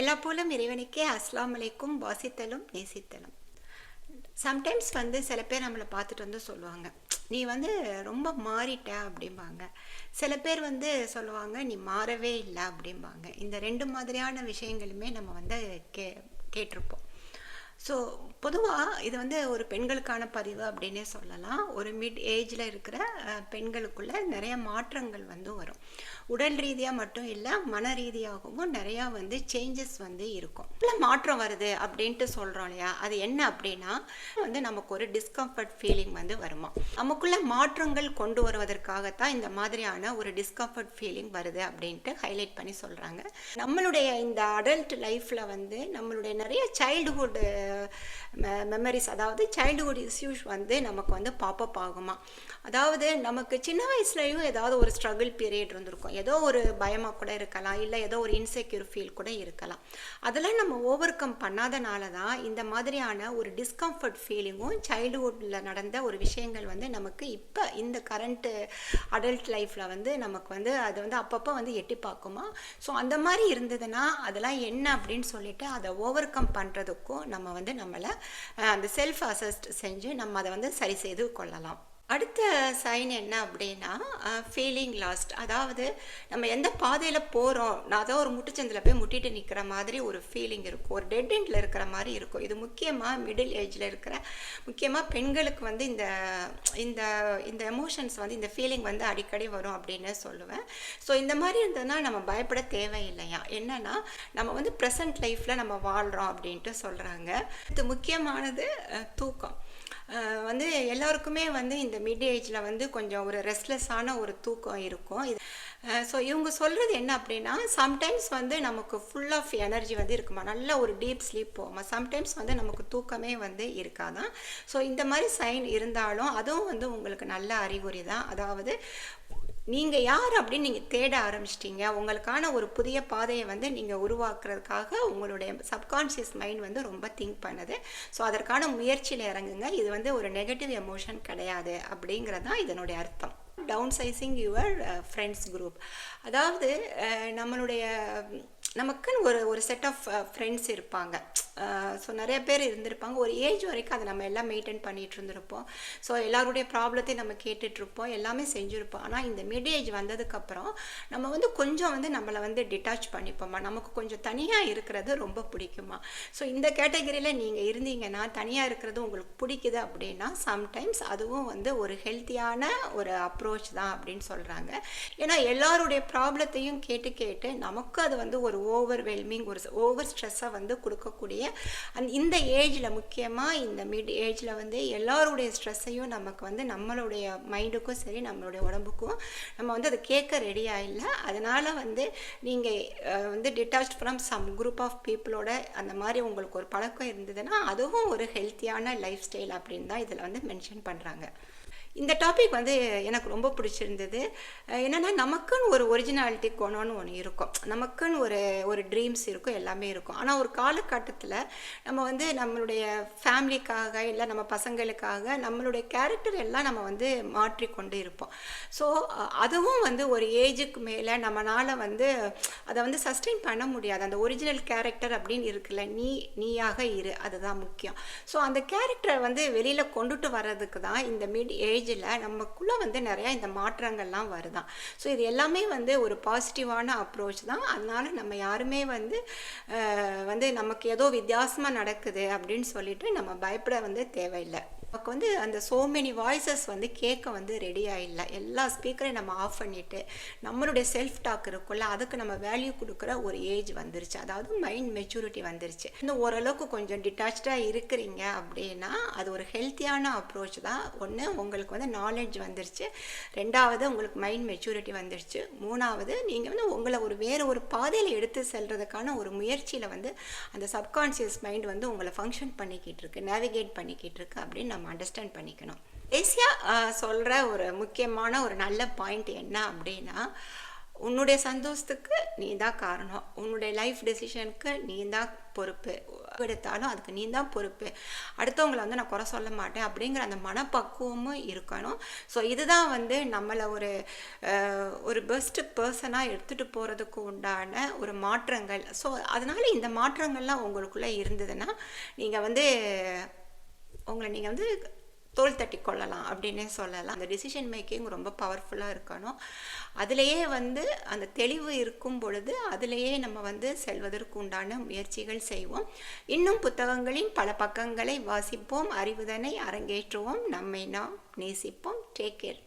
எல்லா போலும் இறைவனுக்கே அஸ்லாம் அலைக்கும் வாசித்தலும் நேசித்தலும். சம்டைம்ஸ் வந்து சில பேர் நம்மளை பார்த்துட்டு வந்து சொல்லுவாங்க. நீ வந்து ரொம்ப மாறிட்ட அப்படிம்பாங்க. சில பேர் வந்து சொல்லுவாங்க நீ மாறவே இல்லை அப்படிம்பாங்க. இந்த ரெண்டு மாதிரியான விஷயங்களுமே நம்ம வந்து கே கேட்டிருப்போம். ஸோ பொதுவாக இது வந்து ஒரு பெண்களுக்கான பதிவு அப்படின்னே சொல்லலாம். ஒரு மிட் ஏஜில் இருக்கிற பெண்களுக்குள்ள நிறைய மாற்றங்கள் வந்து வரும். உடல் ரீதியாக மட்டும் இல்லை மன ரீதியாகவும் நிறையா வந்து சேஞ்சஸ் வந்து இருக்கும். இல்லை மாற்றம் வருது அப்படின்ட்டு சொல்கிறோம் இல்லையா? அது என்ன அப்படின்னா வந்து நமக்கு ஒரு டிஸ்கம்ஃபர்ட் ஃபீலிங் வந்து வருமா? நமக்குள்ள மாற்றங்கள் கொண்டு வருவதற்காகத்தான் இந்த மாதிரியான ஒரு டிஸ்கம்ஃபர்ட் ஃபீலிங் வருது அப்படின்ட்டு ஹைலைட் பண்ணி சொல்கிறாங்க நம்மளுடைய இந்த அடல்ட் லைஃப்பில் வந்து நம்மளுடைய நிறைய சைல்டுஹுட் மெமரிஸ் அதாவது சைல்டுஹுட் இஸ்யூஸ் வந்து நமக்கு வந்து பாப்பப் ஆகுமா? அதாவது நமக்கு சின்ன வயசுலேயும் ஏதாவது ஒரு ஸ்ட்ரகிள் பீரியட் இருந்திருக்கும். ஏதோ ஒரு பயமாக கூட இருக்கலாம் இல்லை ஏதோ ஒரு இன்செக்யூர் ஃபீல் கூட இருக்கலாம். அதெல்லாம் நம்ம ஓவர் கம் பண்ணாதனால தான் இந்த மாதிரியான ஒரு டிஸ்கம்ஃபர்ட் ஃபீலிங்கும் சைல்டுஹுட்டில் நடந்த ஒரு விஷயங்கள் வந்து நமக்கு இப்போ இந்த கரண்ட்டு அடல்ட் லைஃப்பில் வந்து நமக்கு வந்து அது வந்து அப்பப்போ வந்து எட்டி பார்க்குமா? ஸோ அந்த மாதிரி இருந்ததுன்னா அதெல்லாம் என்ன அப்படின்னு சொல்லிட்டு அதை ஓவர் கம் பண்ணுறதுக்கும் நம்ம வந்து நம்மளை அந்த செல்ஃப் அசஸ்ட் செஞ்சு நம்ம அதை வந்து சரி செய்து கொள்ளலாம். அடுத்த சைன் என்ன அப்படின்னா ஃபீலிங் லாஸ்ட் அதாவது நம்ம எந்த பாதையில் போகிறோம் நான் அதான் ஒரு முட்டுச்சந்தில் போய் முட்டிட்டு நிற்கிற மாதிரி ஒரு ஃபீலிங் இருக்கும். ஒரு டெட் எண்டில் இருக்கிற மாதிரி இருக்கும். இது முக்கியமாக மிடில் ஏஜில் இருக்கிற முக்கியமாக பெண்களுக்கு வந்து இந்த இந்த இந்த எமோஷன்ஸ் வந்து இந்த ஃபீலிங் வந்து அடிக்கடி வரும் அப்படின்னு சொல்லுவேன். ஸோ இந்த மாதிரி இருந்ததுன்னா நம்ம பயப்பட தேவையில்லையா? என்னன்னா நம்ம வந்து ப்ரெசன்ட் லைஃப்பில் நம்ம வாழ்கிறோம் அப்படின்ட்டு சொல்கிறாங்க இது முக்கியமானது தூக்கம். வந்து எல்லாருக்குமே வந்து இந்த மிட் ஏஜில் வந்து கொஞ்சம் ஒரு ரெஸ்ட்லெஸ்ஸான ஒரு தூக்கம் இருக்கும். இது ஸோ இவங்க சொல்கிறது என்ன அப்படின்னா சம்டைம்ஸ் வந்து நமக்கு ஃபுல் ஆஃப் எனர்ஜி வந்து இருக்குமா? நல்ல ஒரு டீப் ஸ்லீப் போகுமா? சம்டைம்ஸ் வந்து நமக்கு தூக்கமே வந்து இருக்காதான் ஸோ இந்த மாதிரி சைன் இருந்தாலும் அதுவும் வந்து உங்களுக்கு நல்ல அறிகுறி தான். அதாவது நீங்கள் யார் அப்படின்னு நீங்கள் தேட ஆரம்பிச்சிட்டீங்க. உங்களுக்கான ஒரு புதிய பாதையை வந்து நீங்கள் உருவாக்குறதுக்காக உங்களுடைய சப்கான்ஷியஸ் மைண்ட் வந்து ரொம்ப திங்க் பண்ணுது. ஸோ அதற்கான முயற்சியில் இறங்குங்க. இது வந்து ஒரு நெகட்டிவ் எமோஷன் கிடையாது அப்படிங்கிறது தான் இதனுடைய அர்த்தம். Downsizing your friends group அதாவது uh, நம்மளுடைய நமக்குன்னு ஒரு ஒரு செட் ஆஃப் ஃப்ரெண்ட்ஸ் இருப்பாங்க. ஸோ நிறைய பேர் இருந்திருப்பாங்க. ஒரு ஏஜ் வரைக்கும் அதை நம்ம எல்லாம் மெயின்டைன் பண்ணிகிட்டு இருந்திருப்போம். ஸோ எல்லாருடைய ப்ராப்ளத்தையும் நம்ம கேட்டுட்ருப்போம் எல்லாமே செஞ்சுருப்போம். ஆனால் இந்த மிட் ஏஜ் வந்ததுக்கப்புறம் நம்ம வந்து கொஞ்சம் வந்து நம்மளை வந்து டிட்டாச் பண்ணிப்போம்மா நமக்கு கொஞ்சம் தனியாக இருக்கிறது ரொம்ப பிடிக்குமா? ஸோ இந்த கேட்டகரியில் நீங்கள் இருந்தீங்கன்னா தனியாக இருக்கிறது உங்களுக்கு பிடிக்குது அப்படின்னா சம்டைம்ஸ் அதுவும் வந்து ஒரு ஹெல்த்தியான ஒரு அப்ரோச் தான் அப்படின்னு சொல்கிறாங்க ஏன்னா எல்லாருடைய ப்ராப்ளத்தையும் கேட்டு கேட்டு நமக்கு அது வந்து ஒரு ஓவர்வெல்மிங் ஒரு ஓவர் ஸ்ட்ரெஸ்ஸை வந்து கொடுக்கக்கூடிய அந் இந்த ஏஜில் முக்கியமாக இந்த மிட் ஏஜில் வந்து எல்லாருடைய ஸ்ட்ரெஸ்ஸையும் நமக்கு வந்து நம்மளுடைய மைண்டுக்கும் சரி நம்மளுடைய உடம்புக்கும் நம்ம வந்து அதை கேட்க ரெடியாக இல்லை. அதனால் வந்து நீங்கள் வந்து detach from some group of பீப்புளோட அந்த மாதிரி உங்களுக்கு ஒரு பழக்கம் இருந்ததுன்னா அதுவும் ஒரு ஹெல்த்தியான லைஃப் ஸ்டைல் அப்படின்னு தான் இதில் வந்து மென்ஷன் பண்ணுறாங்க இந்த டாபிக் வந்து எனக்கு ரொம்ப பிடிச்சிருந்தது. என்னென்னா நமக்குன்னு ஒரு ஒரிஜினாலிட்டி கொணுன்னு ஒன்று இருக்கும். நமக்குன்னு ஒரு ஒரு ட்ரீம்ஸ் இருக்கும் எல்லாமே இருக்கும். ஆனால் ஒரு காலகட்டத்தில் நம்ம வந்து நம்மளுடைய ஃபேமிலிக்காக இல்லை நம்ம பசங்களுக்காக நம்மளுடைய கேரக்டர் எல்லாம் நம்ம வந்து மாற்றி கொண்டு இருப்போம். ஸோ அதுவும் வந்து ஒரு ஏஜுக்கு மேலே நம்மளால் வந்து அதை வந்து சஸ்டெயின் பண்ண முடியாது. அந்த ஒரிஜினல் கேரக்டர் அப்படின்னு இருக்குல்ல நீ நீயாக இரு. அதுதான் முக்கியம். ஸோ அந்த கேரக்டரை வந்து வெளியில் கொண்டுட்டு வர்றதுக்கு தான் இந்த மிட் ஏஜில் நமக்குள்ளே வந்து நிறையா இந்த மாற்றங்கள்லாம் வருதான் ஸோ இது எல்லாமே வந்து ஒரு பாசிட்டிவான அப்ரோச் தான். அதனால் நம்ம யாருமே வந்து வந்து நமக்கு ஏதோ வித்தியாசமாக நடக்குது அப்படின்னு சொல்லிட்டு நம்ம பயப்பட வந்து தேவையில்லை. நமக்கு வந்து அந்த சோ மெனி வாய்ஸஸ் வந்து கேட்க வந்து ரெடி இல்லை எல்லா ஸ்பீக்கரையும் நம்ம ஆஃப் பண்ணிவிட்டு நம்மளுடைய செல்ஃப் டாக் இருக்கும்ல அதுக்கு நம்ம வேல்யூ கொடுக்குற ஒரு ஏஜ் வந்துருச்சு. அதாவது மைண்ட் மெச்சூரிட்டி வந்துருச்சு. இன்னும் ஓரளவுக்கு கொஞ்சம் டிட்டாச்சாக இருக்கிறீங்க அப்படின்னா அது ஒரு ஹெல்த்தியான அப்ரோச் தான். ஒன்று உங்களுக்கு வந்து நாலேஜ் வந்துருச்சு. ரெண்டாவது உங்களுக்கு மைண்ட் மெச்சூரிட்டி வந்துருச்சு. மூணாவது நீங்கள் வந்து உங்களை ஒரு வேறு ஒரு பாதையில் எடுத்து செல்றதுக்கான ஒரு முயற்சியில் வந்து அந்த சப்கான்ஷியஸ் மைண்ட் வந்து உங்களை ஃபங்க்ஷன் பண்ணிக்கிட்டு இருக்கு நேவிகேட் பண்ணிக்கிட்டு இருக்கு அப்படின்னு நம்ம அண்டர்ஸ்டாண்ட் பண்ணிக்கணும். ஈஸியாக சொல்கிற ஒரு முக்கியமான ஒரு நல்ல பாயிண்ட் என்ன அப்படின்னா உன்னுடைய சந்தோஷத்துக்கு நீ தான் காரணம். உன்னுடைய லைஃப் டெசிஷனுக்கு நீ தான் பொறுப்பு. எடுத்தாலும் அதுக்கு நீ தான் பொறுப்பு. அடுத்தவங்களை வந்து நான் குறை சொல்ல மாட்டேன் அப்படிங்கிற அந்த மனப்பக்குவமும் இருக்கணும். ஸோ இதுதான் வந்து நம்மளை ஒரு ஒரு பெஸ்ட் பர்சனாக எடுத்துகிட்டு போகிறதுக்கு உண்டான ஒரு மாற்றங்கள். ஸோ அதனால் இந்த மாற்றங்கள்லாம் உங்களுக்குள்ளே இருந்ததுன்னா நீங்கள் வந்து உங்களை நீங்கள் வந்து தோல் தட்டி கொள்ளலாம் அப்படின்னே சொல்லலாம். அந்த டிசிஷன் மேக்கிங் ரொம்ப பவர்ஃபுல்லாக இருக்கணும். அதுலேயே வந்து அந்த தெளிவு இருக்கும் பொழுது அதிலேயே நம்ம வந்து செல்வதற்கு உண்டான முயற்சிகள் செய்வோம். இன்னும் புத்தகங்களின் பல பக்கங்களை வாசிப்போம் அறிவுதனை அரங்கேற்றுவோம். நம்மை நாம் நேசிப்போம். Take care